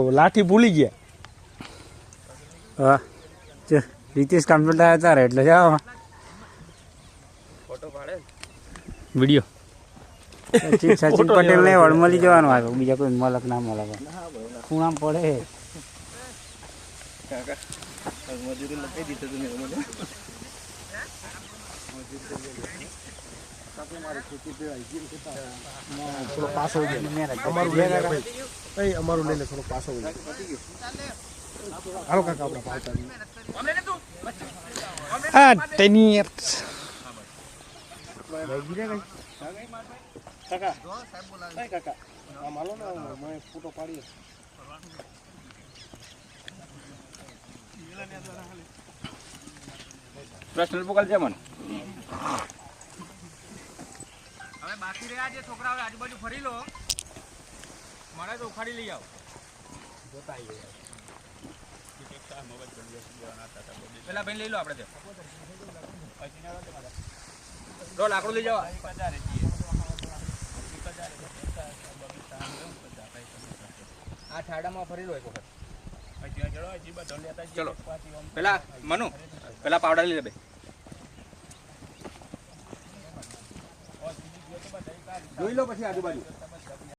લાઠી ભૂલી ગયા. હા જો રીતેશ કમ્પ્યુટર આવ્યા તારે એટલે જાઓ. વીડિયો. સચિન સચિન પટેલ ને વડમલી જવાનું આવ્યો બીજા કોઈ મલક ના મળે ખૂણામ પડે? થોડો એ અમારું લઈ લે થોડો પાછો હોય હાલો કાકા આપણે પાછા હા તેની કાકા કાકા આમ હાલો ને મેં ફોટો પાડીએ પ્રશ્ન પોકાલ છે મને. હવે બાકી રહ્યા જે છોકરાઓ આજુબાજુ ફરી લો. મળે તો ઉખાડી લઈ આવો. પેલા ભાઈ લઈ લો આપણે લો લાકડું લઈ જાઓ આ ઠાડામાં ફરી લો એક વખત. ચલો. પેલા મનુ પેલા પાવડા લઈ લે બે. જોઈ લો પછી આજુબાજુ.